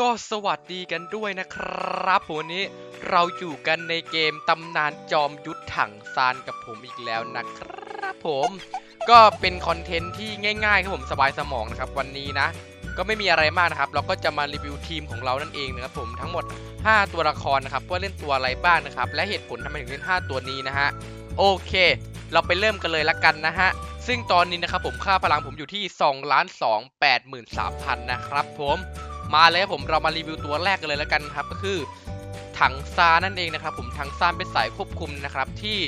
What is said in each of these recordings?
ก็สวัสดีกันด้วยนะครับผมวันนี้เราอยู่กันในเกมตำนานจอมยุทธถังซานกับผมอีกแล้วนะครับผมก็เป็นคอนเทนต์ที่ง่ายๆครับผมสบายสมองนะครับวันนี้นะ ก็ไม่มีอะไรมากนะครับ เราก็จะมารีวิวทีมของเรานั่นเองนะครับผมทั้งหมด 5 ตัวละครนะครับว่าเล่นตัวอะไรบ้างนะครับ และเหตุผลทำไมถึงเล่น 5 ตัวนี้นะฮะโอเค เราไปเริ่มกันเลยละกันนะฮะซึ่งตอนนี้นะครับผมค่าพลังผมอยู่ที่2ล้าน2 8 3 0 0 0นะครับผม มาเลยครับผมเรามารีวิวตัวแรกกันเลยและกันครับ ก็คือถังซานั่นเองนะครับ ผมถังซานเป็นสายควบคุมนะครับ ที่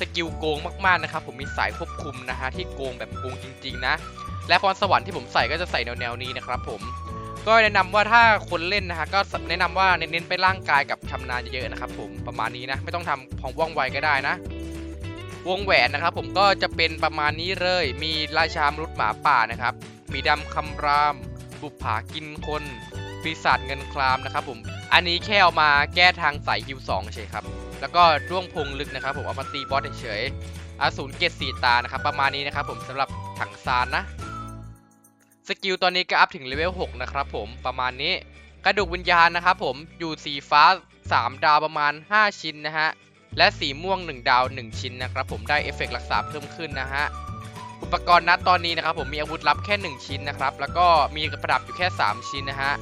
สกิลโกงมากๆนะครับ ผมมีสายควบคุมนะฮะที่โกงแบบโกงจริง ๆ นะ และพรสวรรค์ที่ผมใส่ก็จะใส่แนวๆนี้นะครับผมก็แนะนำว่าถ้าคนเล่นนะฮะก็แนะนำว่าเน้นๆไปร่างกายกับชำนาญเยอะๆนะครับ ผมประมาณนี้นะ ไม่ต้องทำของว่องไวก็ได้นะ วงแหวนนะครับ ผมก็จะเป็นประมาณนี้เลย มีราชามนุษหมาป่านะครับ มีดำคำราม บุปผากินคน ปีศาจเงินครามนะครับผม อันนี้แค่เอามาแก้ทางสายฮิวสองเฉยครับ แล้วก็ร่วงพงลึกนะครับผมเอามาตีบอสเฉยอาสูรเกตสีตานะครับประมาณนี้นะครับผมสำหรับถังซานนะ สกิลตอนนี้ก็อัพถึงเลเวล6นะครับผมประมาณนี้ กระดูกวิญญาณนะครับผมอยู่สีฟ้า 3 ดาวประมาณ 5 ชิ้นนะฮะและสีม่วง 1 ดาว 1 ชิ้นนะครับผมได้เอฟเฟกต์รักษาเพิ่มขึ้นนะฮะอุปกรณ์ณตอนนี้นะครับผมมีอาวุธลับแค่ 1 ชิ้นนะครับแล้วก็มีประดับอยู่แค่ 3 ชิ้นนะฮะ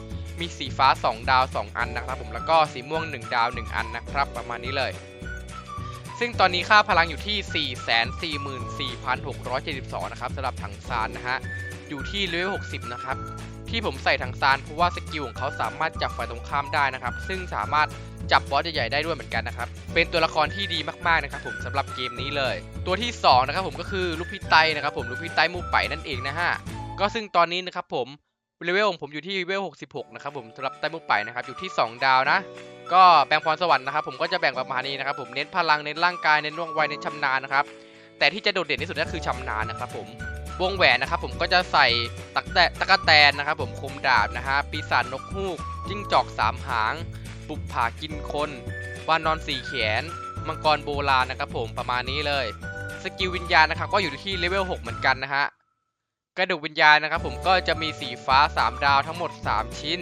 มีสีฟ้า 2 ดาว 2 อันนะครับผมแล้วก็สีม่วง 1 ดาว 1 อันนะครับ ประมาณนี้เลย ซึ่งตอนนี้ค่าพลังอยู่ที่ 444,672 นะครับสำหรับถังซานนะฮะอยู่ที่เลเวล60 นะครับ ที่ผมใส่ถังซานเพราะว่าสกิลของเขาสามารถจับฝ่ายตรงข้ามได้นะครับ ซึ่งสามารถจับบอสใหญ่ๆได้ด้วยเหมือนกันนะครับ เป็นตัวละครที่ดีมากๆนะครับผมสำหรับเกมนี้เลย ตัวที่ 2 นะครับผมก็คือลูกพี่ไตนะครับผมลูกพี่ไตมูไปนั่นเองนะฮะก็ซึ่งตอนนี้นะครับผม เลเวลของผมอยู่ที่เลเวล 66 นะครับผมสำหรับไตมูไปนะครับอยู่ที่ 2 ดาวนะ ก็แบ่งพรสวรรค์นะครับผมก็จะแบ่งประมาณนี้นะครับผมเน้นพลังเน้นร่างกายเน้นว่องไวเน้นชำนาญนะครับแต่ที่จะโดดเด่นที่สุดก็คือชำนาญนะครับผมวงแหวนนะครับผมก็จะใส่ตักแตตะกะแตนนะครับผมคมดาบนะฮะปีศาจนกฮูกจิ้งจอกสามหางบุปผากินคนวานอนสี่แขน มังกรโบราณนะครับผมประมาณนี้เลย สกิลวิญญาณนะครับก็อยู่ที่เลเวล 6 เหมือนกันนะฮะ กระดูกวิญญาณนะครับผมก็จะมีสีฟ้า 3 ดาวทั้งหมด 3 ชิ้น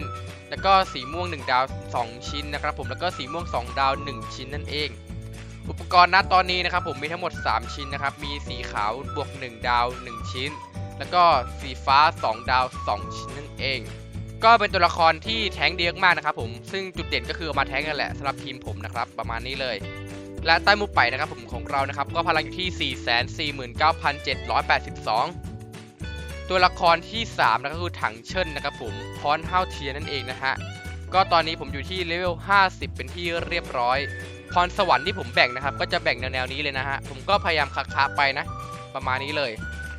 แล้วก็สีม่วง 1 ดาว 2 ชิ้นนะครับผมแล้วก็สีม่วง 2 ดาว 1 ชิ้นนั่นเอง อุปกรณ์ณตอนนี้นะครับผมมีทั้งหมด 3 ชิ้นนะครับมีสีขาวบวก 1 ดาว 1 ชิ้น แล้วก็สีฟ้า 2 ดาว 2 ชิ้นนั่นเอง ก็เป็นตัวละครที่แท้งค์ดีมากนะครับผมซึ่งจุดเด่นก็คือเอามาแท้งกันแหละสำหรับทีมผมนะครับประมาณนี้เลยและใต้มุมไปนะครับผมของเรานะครับก็พลังอยู่ที่ 449,782 ตัวละครที่3นะก็คือถังเชิญนะครับผมพรเฮาเทียนั่นเองนะฮะก็ตอนนี้ผมอยู่ที่เลเวล 50 เป็นที่เรียบร้อย พรสวรรค์ที่ผมแบ่งนะครับ ก็จะแบ่งแนวๆนี้เลยนะฮะ ผมก็พยายามคักๆไปนะ ประมาณนี้เลย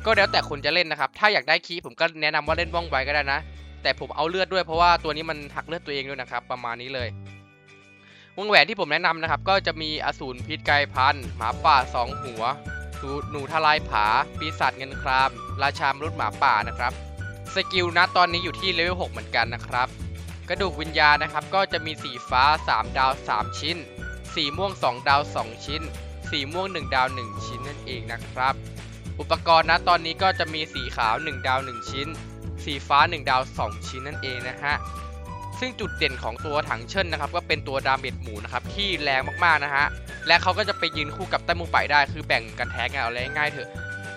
ก็แล้วแต่คนจะเล่นนะครับ ถ้าอยากได้คีผมก็แนะนำว่าเล่นว่องไวก็ได้นะ แต่ผมเอาเลือดด้วยเพราะว่าตัวนี้มันหักเลือดตัวเองด้วยนะครับ ประมาณนี้เลยวงแหวนที่ผมแนะนำนะครับ ก็จะมีอสูรพิษไกรพันหมาป่าสองหัว หนูทลายผา ปีศาจเงินคราม ราชามนุษหมาป่านะครับ สกิลนะตอนนี้อยู่ที่เลเวล 6 เหมือนกันนะครับ กระดูกวิญญาณนะครับ ก็จะมีสีฟ้า 3 ดาว 3 ชิ้น สีม่วง 2 ดาว 2 ชิ้น สีม่วง 1 ดาว 1 ชิ้นนั่นเองนะครับ อุปกรณ์นะตอนนี้ก็จะมีสีขาว 1 ดาว 1 ชิ้น สีฟ้า 1 ดาว 2 ชิ้นนั่นเองนะฮะซึ่งจุดเด่นของตัวถังเชิญนะครับ ก็เป็นตัวดาเมจหมูนะครับที่แรงมากๆนะฮะ และเขาก็จะไปยืนคู่กับใต้มุมไปได้ คือแบ่งกันแท้งกันเอาอะไรง่ายเถอะ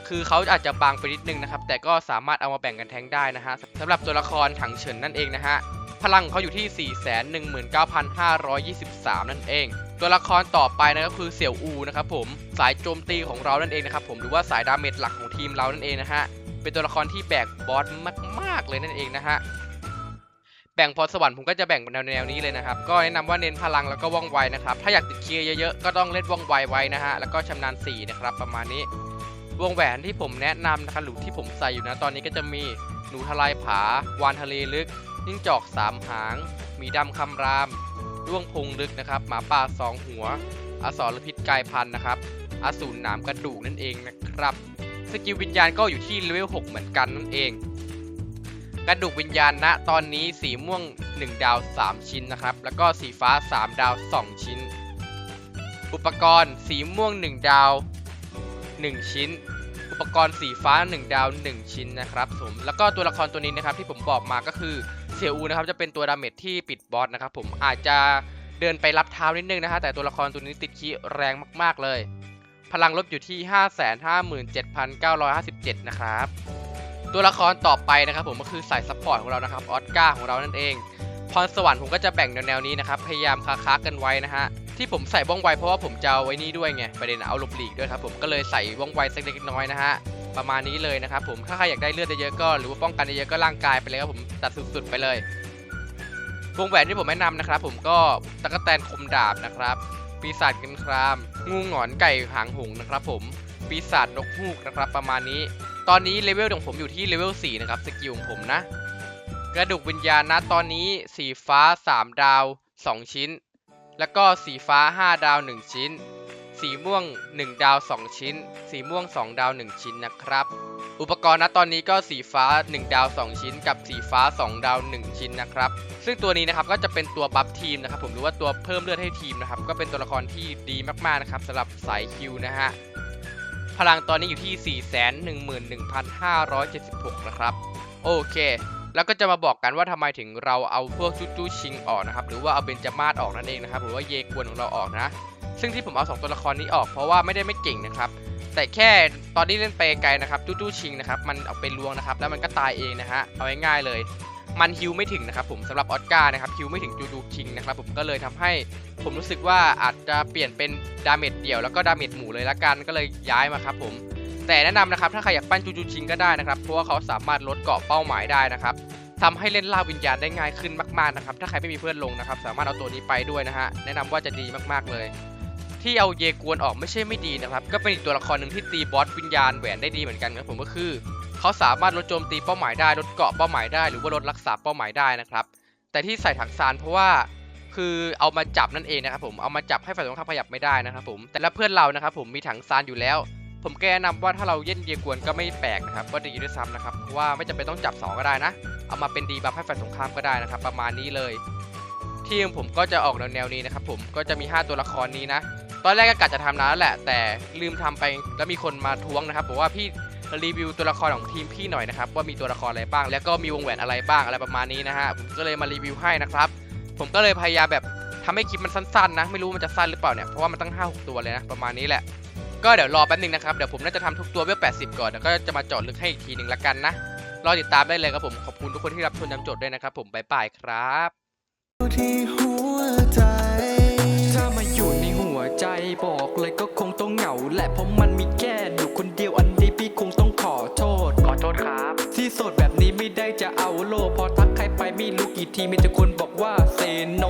คือเขาอาจจะบางไปนิดนึงนะครับ แต่ก็สามารถเอามาแบ่งกันแท้งได้นะฮะสำหรับตัวละครถังเฉินนั่นเองนะฮะ พลังเขาอยู่ที่ 419,523 นั่นเอง ตัวละครต่อไปนะก็คือเสี่ยวอูนะครับผม สายโจมตีของเรานั่นเองนะครับผม หรือว่าสายดาเมจหลักของทีมเรานั่นเองนะฮะ เป็นตัวละครที่แบกบอสมาก ๆ เลยนั่นเองนะฮะ แบ่งพรสวรรค์ผมก็จะแบ่งเป็นแนวนี้เลยนะครับ ก็แนะนำว่าเน้นพลังแล้วก็ว่องไวนะครับ ถ้าอยากติดเคียร์เยอะๆ ก็ต้องเล่นว่องไวไว้นะฮะ แล้วก็ชำนาญ4นะครับ ประมาณนี้ วงแหวนที่ผมแนะนำนะครับหรือที่ผมใส่อยู่นะตอนนี้ก็จะมีหนูทลายผาวานทะเลลึกนิ่งจอกสามหาง มีดำคำรามร่วงพงลึกนะครับ หมาป่าสองหัวอสรพิษกายพันธุ์นะครับอสูรหนามกระดูกนั่นเองนะครับ สกิลวิญญาณก็อยู่ที่เลเวล6เหมือนกันนั่นเอง กระดูกวิญญาณณตอนนี้สีม่วง 1 ดาว 3 ชิ้นนะครับ แล้วก็สีฟ้า 3 ดาว 2 ชิ้น อุปกรณ์สีม่วง 1 ดาว 1 ชิ้น อุปกรณ์สีฟ้า 1 ดาว 1 ชิ้นนะครับผมแล้วก็ตัวละครตัวนี้นะครับที่ผมบอกมาก็คือเซียอูนะครับจะเป็นตัวดาเมจที่ปิดบอสนะครับผมอาจจะเดินไปรับเท้านิดนึงนะฮะแต่ตัวละครตัวนี้ติดคีแรงมาก ๆเลย พลังลบอยู่ที่ 557,957 นะครับ ตัวละครต่อไปนะครับผมก็คือสายซัพพอร์ตของเรานะครับออสการ์ของเรานั่นเองพรสวรรค์ผมก็จะแบ่งแนวๆนี้นะครับพยายามค้าๆกันไว้นะฮะที่ผมใส่ว่องไวเพราะว่าผมจะเอาไว้นี่ด้วยไงประเด็นเอาหลบหลีกด้วยครับผมก็เลยใส่ว่องไวสักเล็กน้อยนะฮะประมาณนี้เลยนะครับผมถ้าใครอยากได้เลือดเยอะๆก็หรือว่าป้องกันเยอะๆก็ร่างกายไปเลยครับผมตัดสุดๆไปเลยวงแหวนที่ผมแนะนำนะครับผมก็ตะกแตนคมดาบนะครับ ปีศาจกันคราม งูหงอนไก่หางหงนะครับผมปีศาจนกฮูกนะครับ ประมาณนี้ ตอนนี้เลเวลของผมอยู่ที่เลเวล4นะครับสกิลของผมนะ กระดูกวิญญาณนะตอนนี้สีฟ้า 3 ดาว 2 ชิ้น แล้วก็สีฟ้า 5 ดาว 1 ชิ้น สีม่วง 1 ดาว 2 ชิ้น สีม่วง 2 ดาว 1 ชิ้นนะครับ อุปกรณ์นะตอนนี้ก็สีฟ้า 1 ดาว 2 ชิ้น กับสีฟ้า 2 ดาว 1 ชิ้นนะครับ ซึ่งตัวนี้นะครับก็จะเป็นตัวบัฟทีมนะครับผมหรือว่าตัวเพิ่มเลือดให้ทีมนะครับก็เป็นตัวละครที่ดีมากๆนะครับสำหรับสายคิวนะฮะ พลังตอนนี้อยู่ที่ 411,576 นะครับ โอเค แล้วก็จะมาบอกกันว่าทำไมถึงเราเอาพวกจูจูชิงออกนะครับ หรือว่าเอาเบนจามาศออกนั่นเองนะครับ หรือว่าเยกวนของเราออกนะ ซึ่งที่ผมเอาสองตัวละครนี้ออกเพราะว่าไม่ได้ไม่เก่งนะครับ แต่แค่ตอนนี้เล่นไปไกลนะครับจูจูชิงนะครับ มันเอาไปลวงนะครับ แล้วมันก็ตายเองนะฮะ เอาง่ายๆเลย มันฮิวไม่ถึงนะครับผมสำหรับออสการ์นะครับฮิวไม่ถึงจูจูคิงนะครับผมก็เลยทำให้ผมรู้สึกว่าอาจจะเปลี่ยนเป็นดาเมจเดี่ยวแล้วก็ดาเมจหมู่เลยละกันก็เลยย้ายมาครับผมแต่แนะนำนะครับถ้าใครอยากปั้นจูจูชิงก็ได้นะครับเพราะว่าเขาสามารถลดเกาะเป้าหมายได้นะครับทำให้เล่นล่าวิญญาณได้ง่ายขึ้นมากๆนะครับถ้าใครไม่มีเพื่อนลงนะครับสามารถเอาตัวนี้ไปด้วยนะฮะแนะนำว่าจะดีมากๆเลย ที่เอาเยกวนออกไม่ใช่ไม่ดีนะครับก็เป็นอีกตัวละครหนึ่งที่ตีบอสวิญญาณแหวนได้ดีเหมือนกันครับผมก็คือ เขาสามารถลดโจมตีเป้าหมายได้ลดเกาะเป้าหมายได้ หรือว่าลดรักษาเป้าหมายได้นะครับ แต่ที่ใส่ถังซานเพราะว่าคือเอามาจับนั่นเองนะครับผมเอามาจับให้ฝ่ายตรงข้ามขยับไม่ได้นะครับผมแต่ละเพื่อนเรานะครับผมมีถังซานอยู่แล้ว ผมแกแนะนำว่าถ้าเราเย็นเยกวนก็ไม่แปลกนะครับก็ดีด้วยซ้ำนะครับเพราะว่าไม่จำเป็นต้องจับสองก็ได้นะ เอามาเป็นดีบัฟให้ฝ่ายตรงข้ามก็ได้นะครับ ประมาณนี้เลย ทีมผมก็จะออกแนวๆนี้นะครับผมก็จะมี 5 ตัวละครนี้นะ ตอนแรกก็กะจะทำนะแล้วแหละ แต่ลืมทำไปแล้วมีคนมาท้วงนะครับบอกว่าพี่ รีวิวตัวละครของทีมพี่หน่อยนะครับว่ามีตัวละครอะไรบ้าง แล้วก็มีวงแหวนอะไรบ้างอะไรประมาณนี้นะฮะผมก็เลยมารีวิวให้นะครับ ผมก็เลยพยายามแบบทำให้คลิปมันสั้นๆนะ ไม่รู้มันจะสั้นหรือเปล่าเนี่ยเพราะว่ามันตั้ง 5-6 ตัวเลยนะประมาณนี้แหละก็เดี๋ยวรอแป๊บนึงนะครับเดี๋ยวผมน่าจะทำทุกตัวเวล80 ก่อนแล้วก็จะมาจาะลึกให้อีกทีหนึ่งละกันนะรอติดตามได้เลยครับผมขอบคุณทุกคนที่รับชมจำจดด้วยนะครับผมบ๊ายบายครับ อีกทีมีแต่คนบอกว่าเซโน